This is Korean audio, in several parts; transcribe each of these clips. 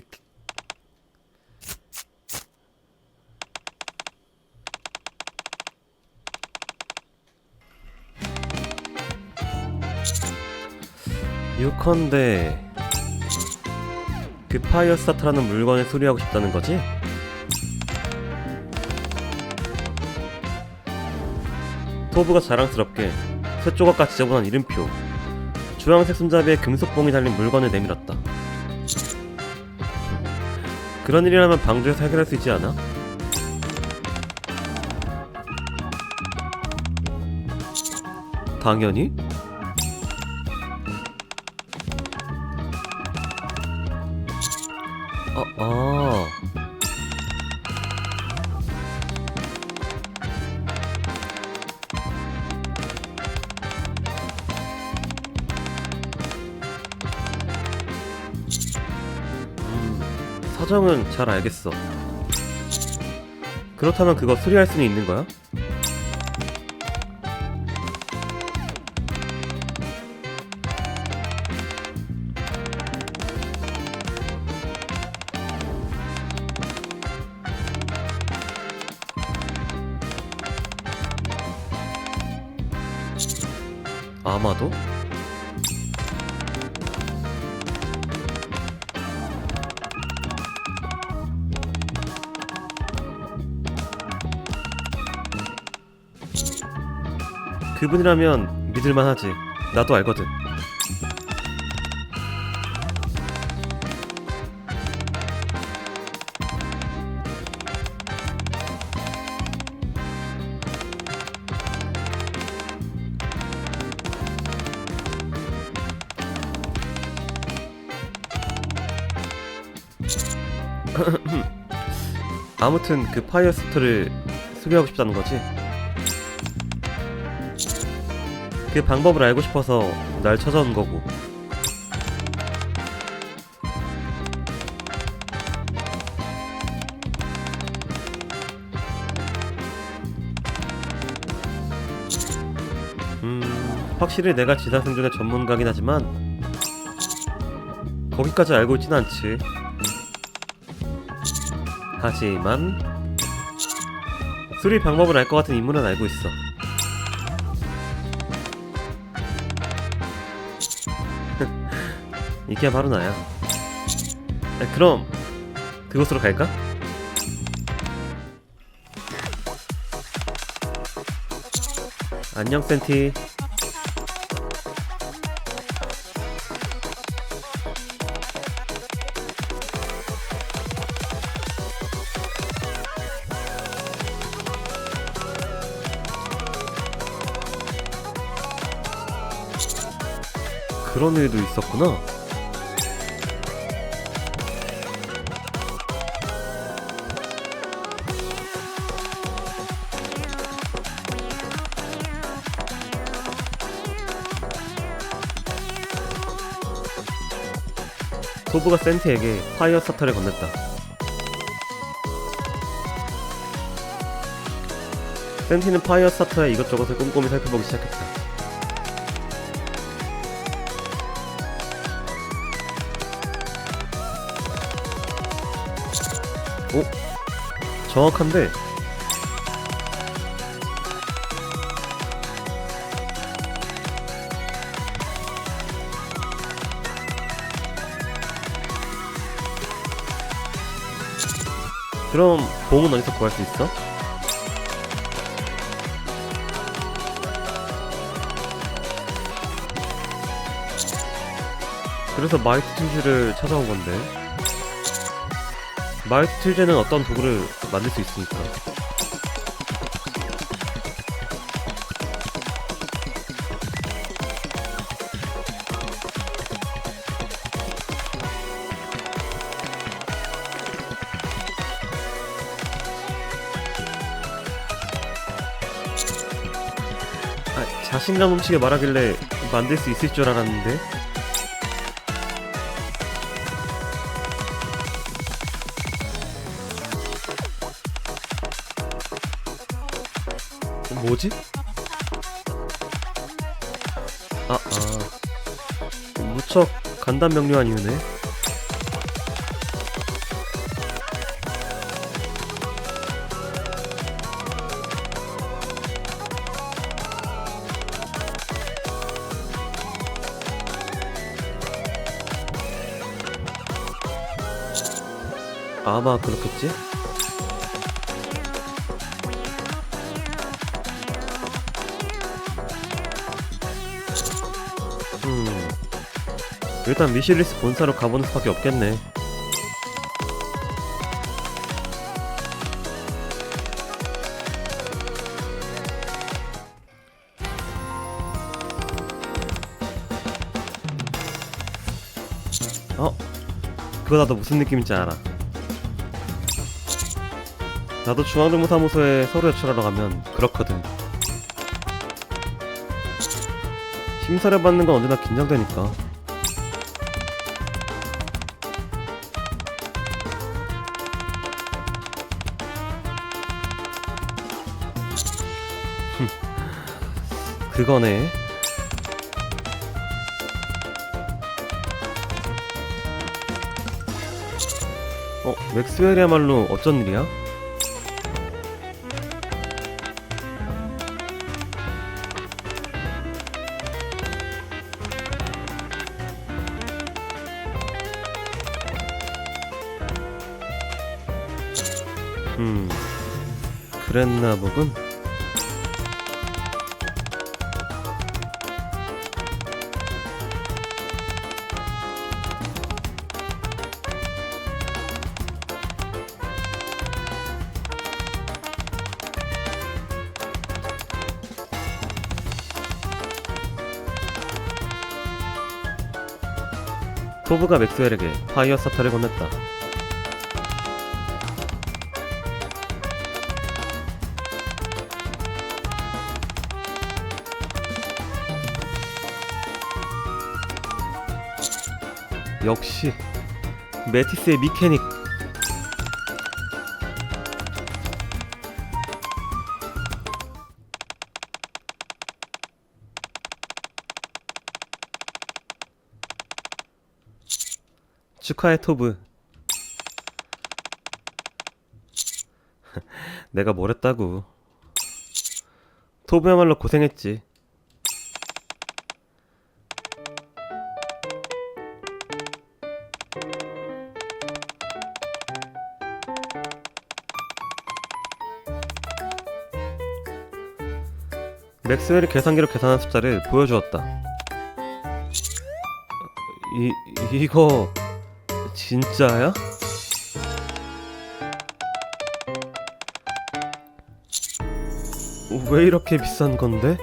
틱틱. 유컨대 그 파이어스타트라는 물건을 수리하고 싶다는 거지? 토브가 자랑스럽게 새 조각같이 지저분한 이름표 주황색 손잡이에 금속봉이 달린 물건을 내밀었다 그런 일이라면 방주에서 해결할 수 있지 않아? 당연히 어, 어. 음, 사정은 잘 알겠어. 그렇다면 그거 수리할 수는 있는 거야? 아마도? 그분이라면 믿을만 하지. 나도 알거든. 아무튼 그 파이어 스트를 수리하고 싶다는 거지. 그 방법을 알고 싶어서 날 찾아온 거고. 음, 확실히 내가 지상 생존의 전문가긴 하지만 거기까지 알고 있진 않지. 하지만 수리 방법을 알 것 같은 인물은 알고 있어. 이게 바로 나야. 아, 그럼 그곳으로 갈까? 안녕 센티. 그런 일도 있었구나. 소부가 센티에게 파이어 스타터를 건넸다. 센티는 파이어 스타터의 이것저것을 꼼꼼히 살펴보기 시작했다. 오? 정확한데? 그럼 봉은 어디서 구할 수 있어? 그래서 마이트 툴즈를 찾아온 건데 마이트 툴즈는 어떤 도구를 만들 수 있으니까 자신감 넘치게 말하길래 만들 수 있을 줄 알았는데 뭐지? 아, 아. 무척 간단 명료한 이유네. 아마 그렇겠지? 음. 일단 미실리스 본사로 가보는 수밖에 없겠네. 어? 그거 나도 무슨 느낌인지 알아. 나도 중앙정보사무소에 서류 제출하러 가면 그렇거든. 심사를 받는 건 언제나 긴장되니까. 흠, 그거네. 어, 맥스웰이야말로 어쩐 일이야? 그랬나 보군. 토브가 맥스웰에게 파이어 사타를 건넸다. 역시 메티스의 미케닉. 축하해 토브. 내가 뭘 했다고. 토브야말로 고생했지 맥스웰이 계산기로 계산한 숫자를 보여주었다. 이 이거 진짜야? 왜 이렇게 비싼 건데?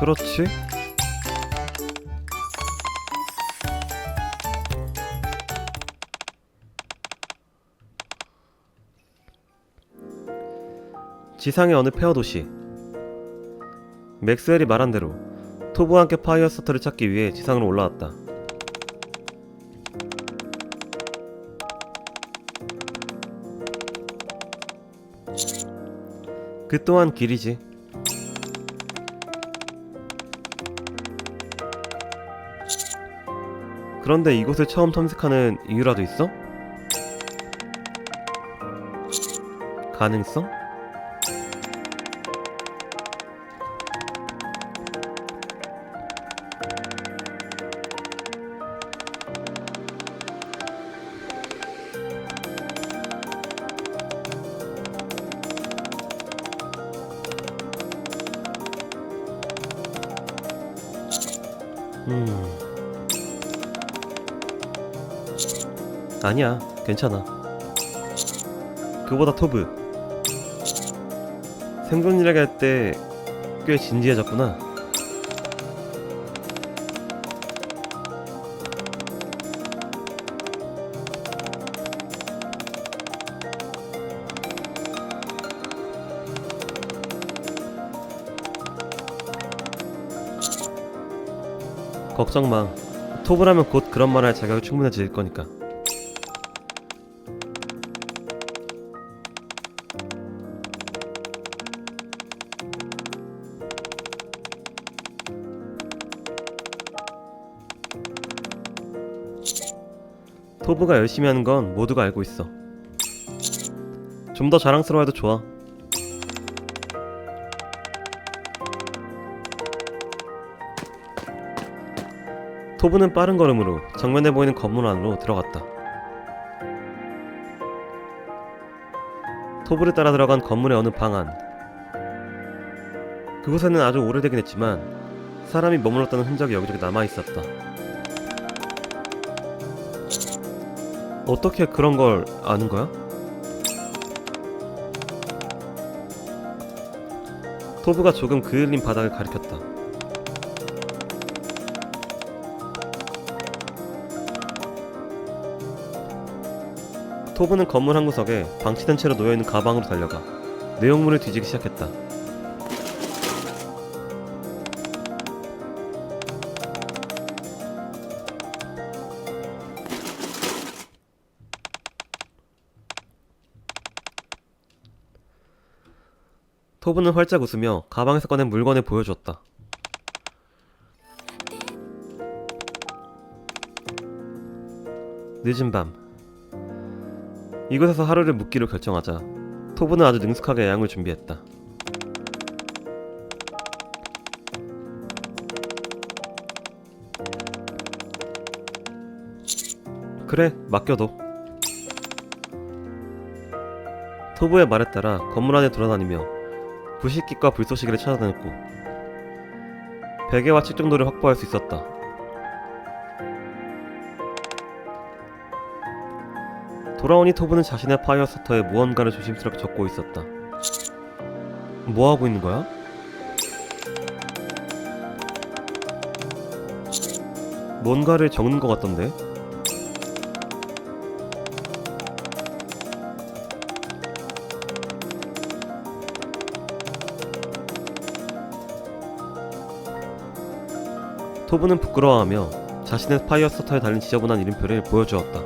그렇지. 지상의 어느 폐허 도시. 맥스웰이 말한 대로 토브와 함께 파이어 서터를 찾기 위해 지상으로 올라왔다. 그 또한 길이지. 그런데 이곳을 처음 탐색하는 이유라도 있어? 가능성? 음. 아니야, 괜찮아. 그보다 토브. 생존 일하게 할때 꽤 진지해졌구나. 걱정 마. 토브라면 곧 그런 말 할 자격이 충분해질 거니까. 토브가 열심히 하는 건 모두가 알고 있어. 좀 더 자랑스러워해도 좋아. 토브는 빠른 걸음으로 정면에 보이는 건물 안으로 들어갔다. 토브를 따라 들어간 건물의 어느 방 안. 그곳에는 아주 오래되긴 했지만 사람이 머물렀다는 흔적이 여기저기 남아 있었다. 어떻게 그런 걸 아는 거야? 토브가 조금 그을린 바닥을 가리켰다. 토브는 건물 한 구석에 방치된 채로 놓여있는 가방으로 달려가 내용물을 뒤지기 시작했다. 토브는 활짝 웃으며 가방에서 꺼낸 물건을 보여주었다. 늦은 밤 이곳에서 하루를 묵기로 결정하자 토브는 아주 능숙하게 양을 준비했다. 그래, 맡겨둬. 토브의 말에 따라 건물 안에 돌아다니며 부식kit과 불쏘시개를 찾아다녔고 베개와 책 정도를 확보할 수 있었다. 돌아오니 토브는 자신의 파이어 서터에 무언가를 조심스럽게 적고 있었다. 뭐 하고 있는 거야? 뭔가를 적는 것 같던데? 토브는 부끄러워하며 자신의 파이어 서터에 달린 지저분한 이름표를 보여주었다.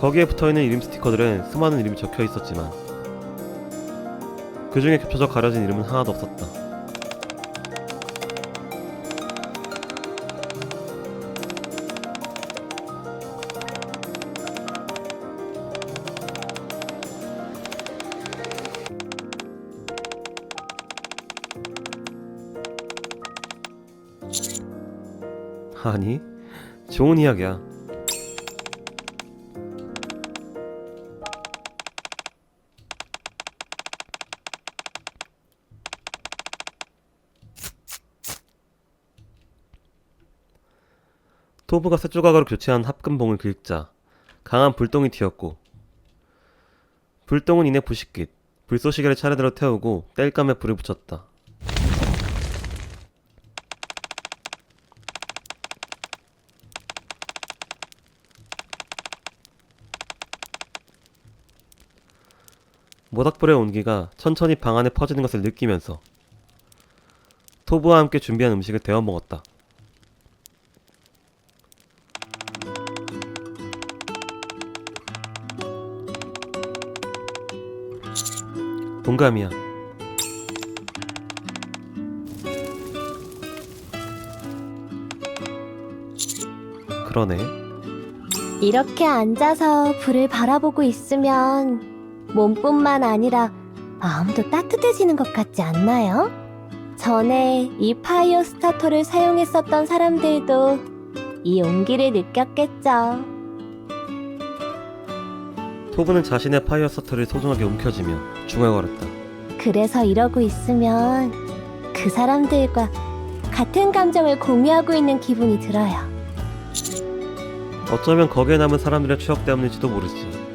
거기에 붙어있는 이름 스티커들엔 수많은 이름이 적혀 있었지만 그 중에 겹쳐져 가려진 이름은 하나도 없었다. 아니, 좋은 이야기야. 토브가 새 조각으로 교체한 합금봉을 긁자 강한 불똥이 튀었고 불똥은 이내 부식깃 불쏘시개를 차례대로 태우고 땔감에 불을 붙였다. 모닥불의 온기가 천천히 방 안에 퍼지는 것을 느끼면서 토브와 함께 준비한 음식을 데워 먹었다. 동감이야. 그러네. 이렇게 앉아서 불을 바라보고 있으면 몸뿐만 아니라 마음도 따뜻해지는 것 같지 않나요? 전에 이 파이어 스타터를 사용했었던 사람들도 이 온기를 느꼈겠죠. 토브는 자신의 파이어 서터를 소중하게 움켜쥐며 중얼거렸다. 그래서 이러고 있으면 그 사람들과 같은 감정을 공유하고 있는 기분이 들어요. 어쩌면 거기에 남은 사람들의 추억 때문일지도 모르지.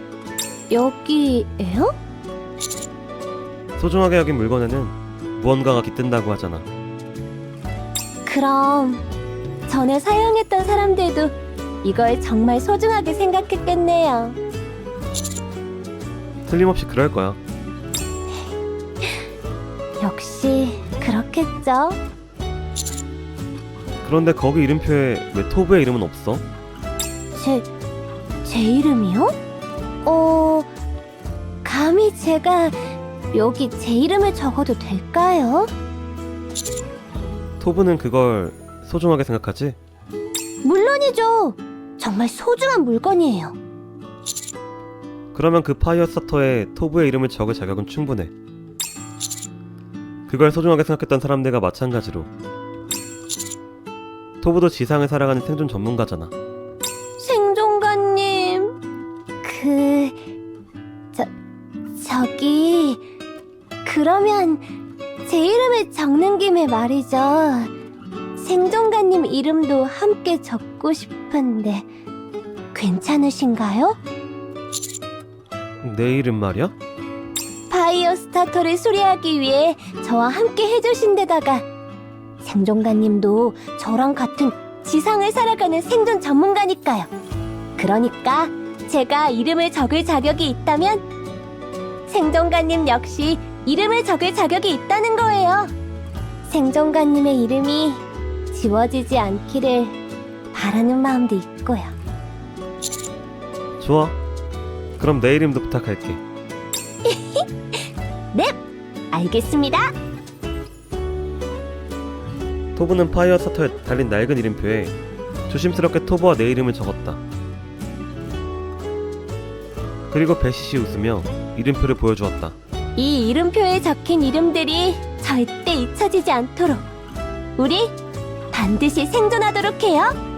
여기에요? 소중하게 여긴 물건에는 무언가가 깃든다고 하잖아. 그럼 전에 사용했던 사람들도 이걸 정말 소중하게 생각했겠네요. 틀림없이 그럴 거야. 역시 그렇겠죠. 그런데 거기 이름표에 왜 토브의 이름은 없어? 제, 제 이름이요? 어, 감히 제가 여기 제 이름을 적어도 될까요? 토브는 그걸 소중하게 생각하지? 물론이죠. 정말 소중한 물건이에요. 그러면 그 파이어 스타터에 토부의 이름을 적을 자격은 충분해. 그걸 소중하게 생각했던 사람들과 마찬가지로 토부도 지상을 살아가는 생존 전문가잖아. 그러면 제 이름을 적는 김에 말이죠. 생존가님 이름도 함께 적고 싶은데, 괜찮으신가요? 내 이름 말이야? 파이어 스타터를 수리하기 위해 저와 함께 해주신 데다가 생존가님도 저랑 같은 지상을 살아가는 생존 전문가니까요. 그러니까 제가 이름을 적을 자격이 있다면 생존가님 역시 이름을 적을 자격이 있다는 거예요. 생존가님의 이름이 지워지지 않기를 바라는 마음도 있고요. 좋아. 그럼 내 이름도 부탁할게. 알겠습니다. 토부는 파이어 스타터에 달린 낡은 이름표에 조심스럽게 토부와 내 이름을 적었다. 그리고 베시시 웃으며 이름표를 보여주었다. 이 이름표에 적힌 이름들이 절대 잊혀지지 않도록 우리 반드시 생존하도록 해요.